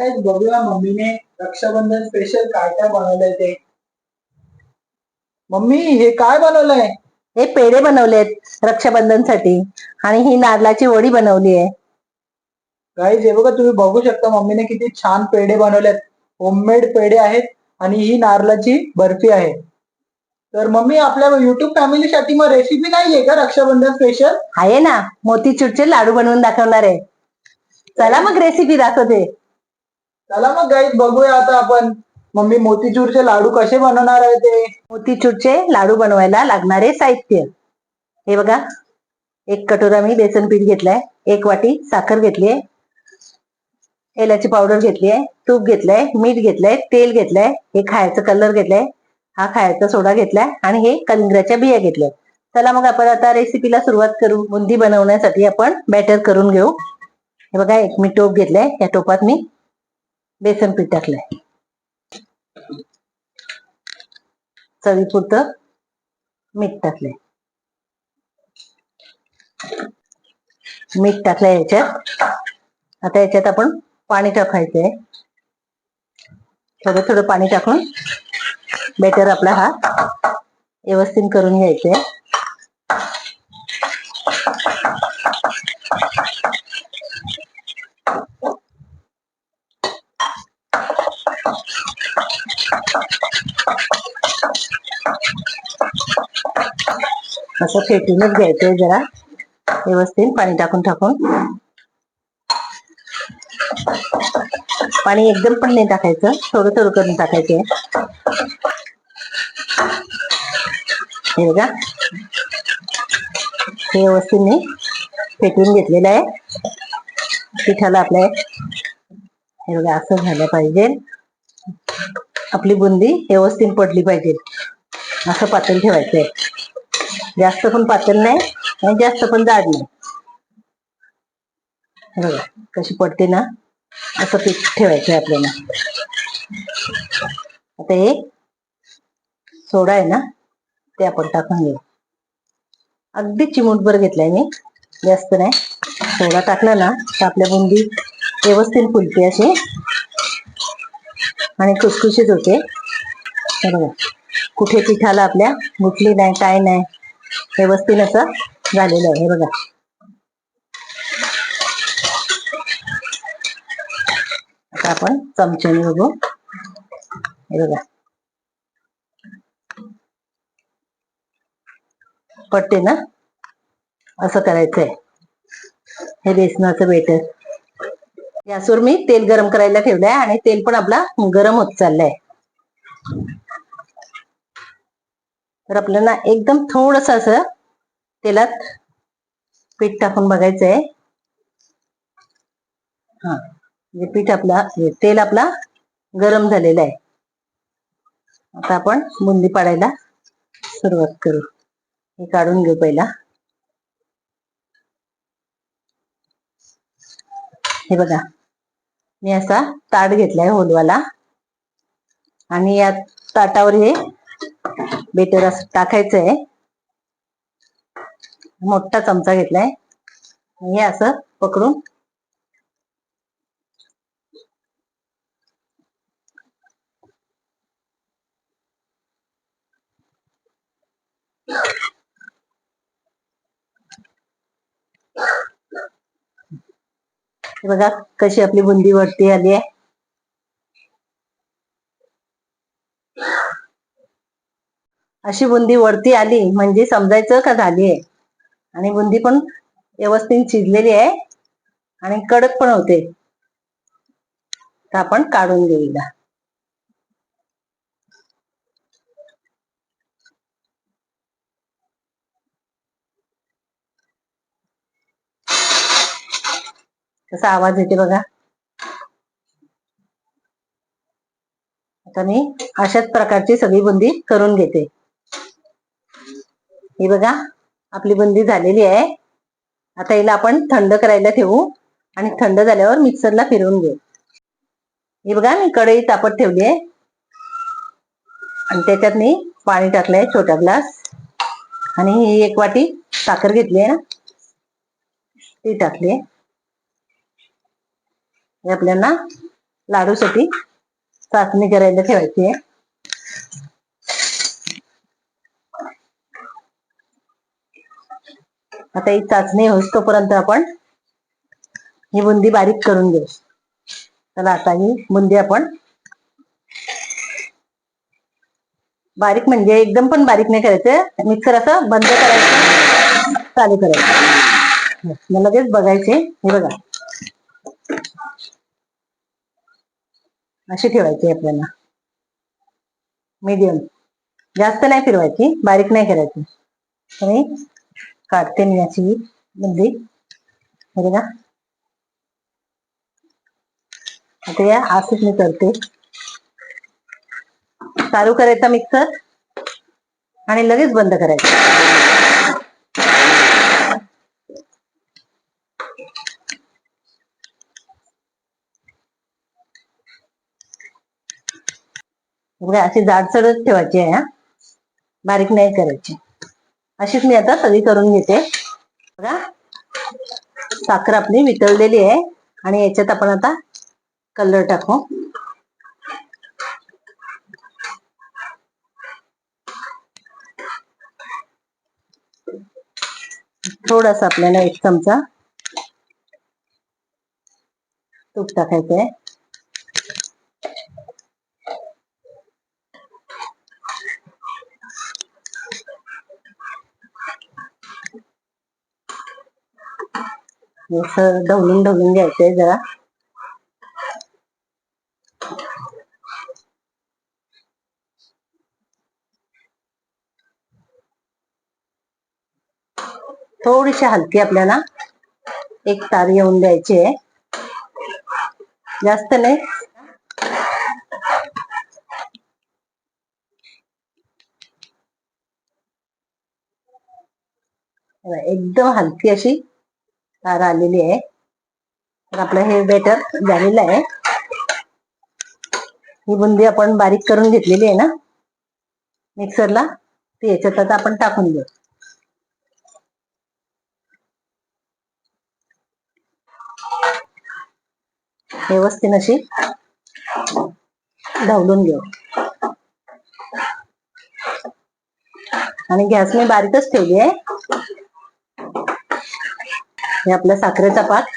काय बघूया मम्मीने रक्षाबंधन स्पेशल काय काय बनवलंय ते. मम्मी हे काय बनवलंय? हे पेढे बनवलेत रक्षाबंधनसाठी आणि ही नारळाची वडी बनवली आहे. काही जे बघा तुम्ही बघू शकता मम्मीने किती छान पेढे बनवलेत. होममेड पेढे आहेत आणि ही नारळाची बर्फी आहे. तर मम्मी आपल्या युट्यूब फॅमिलीसाठी मग रेसिपी नाहीये का रक्षाबंधन स्पेशल आहे ना. मोतीचूरचे लाडू बनवून दाखवणार आहे. चला मग रेसिपी दाखवते. चला मग गाईत बघूया आता आपण. मम्मी मोतीचूरचे लाडू कसे बनवणार आहे ते? मोतीचूरचे लाडू बनवायला लागणारे साहित्य. हे बघा एक कटोरा मी बेसन पीठ घेतलाय एक वाटी साखर घेतलीये एलाची पावडर घेतली आहे तूप घेतलंय मीठ घेतलंय तेल घेतलंय हे खायचं कलर घेतलाय हा खायचा सोडा घेतलाय आणि हे कलिंगराच्या बिया घेतल्या चला मग आपण आता रेसिपीला सुरुवात करू. बुंदी बनवण्यासाठी आपण बॅटर करून घेऊ. हे बघा एक मी टोप घेतलाय या टोपात मी बेसन पीठ टाकलंय. चवीपुरतं मीठ टाकलंय. मीठ टाकलंय याच्यात. आता याच्यात आपण पाणी टाकायचंय. थोडं थोडं पाणी टाकून बेटर आपला हा व्यवस्थित करून घ्यायचंय. असं फेटूनच घ्यायचंय जरा. व्यवस्थित पाणी टाकून टाकून पाणी एकदम पण नाही टाकायचं. थोडं थोडं करून टाकायचं. हे बघा. हे व्यवस्थित मी फेटून घेतलेलं आहे. पिठाला आपल्या हे बघा असं झालं पाहिजे. आपली बुंदी व्यवस्थित पडली पाहिजे. असं पातळ ठेवायचंय. जास्त पण पातळ नाही आणि जास्त पण जाड नाही. बघा कशी पडते ना असं पीठ ठेवायचं आपल्याला. आता हे सोडा आहे ना ते आपण टाकून घेऊ. अगदी चिमूटभर घेतलाय मी जास्त नाही. सोडा टाकला ना तर आपल्या बुंदी व्यवस्थित फुलते असे आणि खुसखुशीत होते. बघा कुठे पिठाला आपल्या गुटली नाही काय नाही. व्यवस्थित असं झालेलं आहे हे बघा. आता आपण चमच्याने बघू. हे बघा. पडते ना? असं करायचंय. हे बेसनाचं बेटर गॅसवर मी तेल गरम करायला ठेवलंय आणि तेल पण आपला गरम होत चाललंय. तर आपल्याला एकदम थोडस असं तेलात पीठ टाकून बघायचं आहे हा म्हणजे पीठ आपला तेल आपला गरम झालेला आहे. आता आपण बुंदी पाडायला सुरुवात करू. हे काढून घेऊ पहिला. हे बघा मी असा ताट घेतलाय होलवाला. आणि या ताटावर हे बेटर असं टाकायचंय. मोठा चमचा घेतलाय. हे असं पकडून. बघा कशी आपली बुंदी वरती आली आहे. अशी बुंदी वरती आली म्हणजे समजायचं का झाली आहे? आणि बुंदी पण व्यवस्थित शिजलेली आहे आणि कडक पण होते. तर आपण काढून घेऊया कसा आवाज येते बघा? आता मी अशाच प्रकारची सगळी बुंदी करून घेते. ही बघा आपली बुंदी झालेली आहे. आता हिला आपण थंड करायला ठेवू आणि थंड झाल्यावर मिक्सरला फिरवून घेऊ. ही बघा मी कढई तापत ठेवली आहे. आणि त्याच्यात मी पाणी टाकलंय छोटा ग्लास. आणि ही एक वाटी साखर घेतली आहे ना. ती टाकली हे आपल्याला लाडूसाठी चाचणी करायला ठेवायची आहे. आता ही चाचणी होईस तोपर्यंत आपण ही बुंदी बारीक करून घेऊ. चला आता ही बुंदी आपण बारीक म्हणजे एकदम पण बारीक नाही करायचं. मिक्सर असं बंद करायचं चालू करायचं. मग लगेच बघायचे. हे बघा. अशी ठेवायची आपल्याला. मीडियम. जास्त नाही फिरवायची. बारीक नाही करायची. आणि काढते मी अशी बुंदी म्हणजे. हे बघा. आता या असंच मी करते. चालू करायचा मिक्सर आणि लगेच बंद करायचं. बघा अशी जाडसरच ठेवायची आहे हा. बारीक नाही करायची. अशीच मी आता सगळी करून घेते. बघा. साखर आपली वितळलेली आहे. आणि याच्यात आपण आता कलर टाकू. थोडासा आपल्याला एक चमचा तूप टाकायचं आहे असं ढवलून ढवलून घ्यायचंय जरा. थोडीशी हलकी आपल्याला एक तार येऊन द्यायची आहे. जास्त नाही. एकदम हलकी अशी तार आलेली आहे. तर आपलं हे बेटर झालेलं आहे. ही बुंदी आपण बारीक करून घेतलेली आहे ना? मिक्सरला. ती याच्यात आता आपण टाकून घेऊ. व्यवस्थित अशी ढवलून घेऊ. आणि गॅस मी बारीकच ठेवली आहे. हे आपला साखरेचा पाक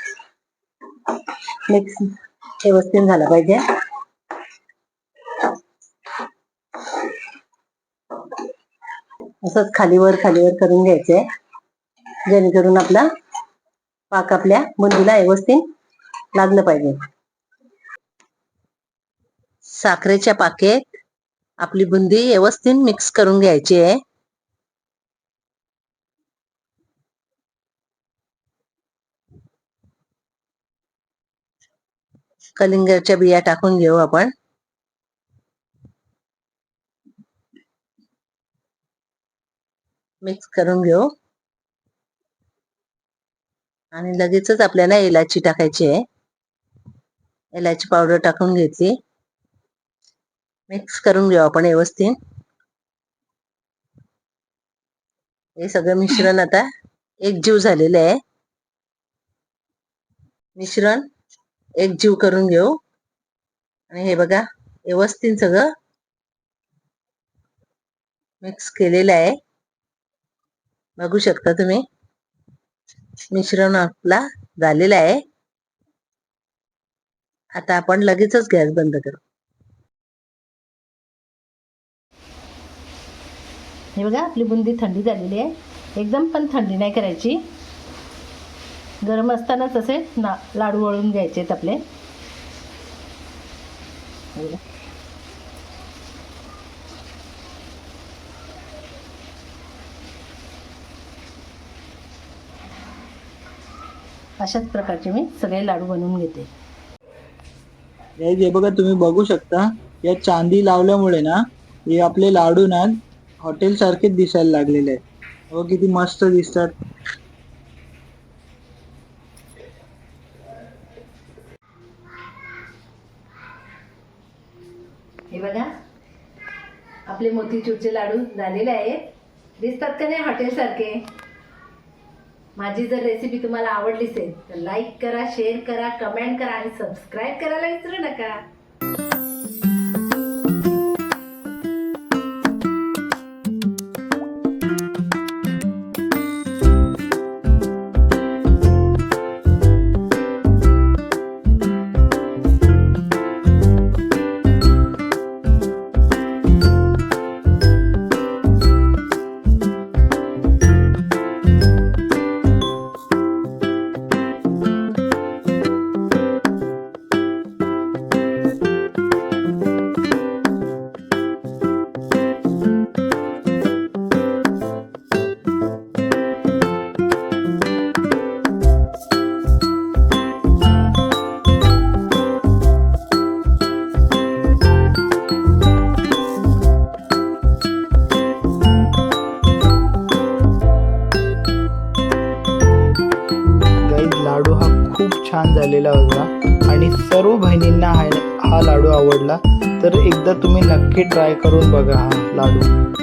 मिक्स व्यवस्थित झाला पाहिजे. असंच खालीवर खालीवर करून घ्यायचंय जेणेकरून आपला पाक आपल्या बुंदीला व्यवस्थित लागलं पाहिजे. साखरेच्या पाकेत आपली बुंदी व्यवस्थित मिक्स करून घ्यायची आहे. कलिंगरच्या बिया टाकून घेऊ आपण. मिक्स करून घेऊ. आणि लगेचच आपल्याला इलायची टाकायची आहे. इलायची पावडर टाकून घेतली. मिक्स करून घेऊ आपण व्यवस्थित. हे सगळं मिश्रण आता एकजीव झालेलं आहे. मिश्रण एक जीव करून घेऊ. आणि हे बघा व्यवस्थित सगळं मिक्स केलेलं आहे. बघू शकता तुम्ही. मिश्रण आपला झालेला आहे. आता आपण लगेचच गॅस बंद करू. हे बघा आपली बुंदी थंडी झालेली आहे. एकदम पण थंडी नाही करायची. गरम असतानाच असे ना लाडू वळून घ्यायचे आहेत आपले. अशाच प्रकारचे मी सगळे लाडू बनवून घेते. हे बघा तुम्ही बघू शकता या चांदी लावल्यामुळे ना हे आपले लाडू ना हॉटेल सारखेच दिसायला लागलेले आहेत. हो किती मस्त दिसतात. बघा. आपले मोतीचूरचे लाडू झालेले आहेत. दिसतात का नाही हॉटेलसारखे माझी जर रेसिपी तुम्हाला आवडली असेल तर लाईक करा शेअर करा कमेंट करा आणि सबस्क्राईब करायला विसरू नका. छान झालेला होता. आणि सर्व बहिणींना हा हा लाडू आवडला. तर एकदा तुम्ही नक्की ट्राय करून बघा हा लाडू.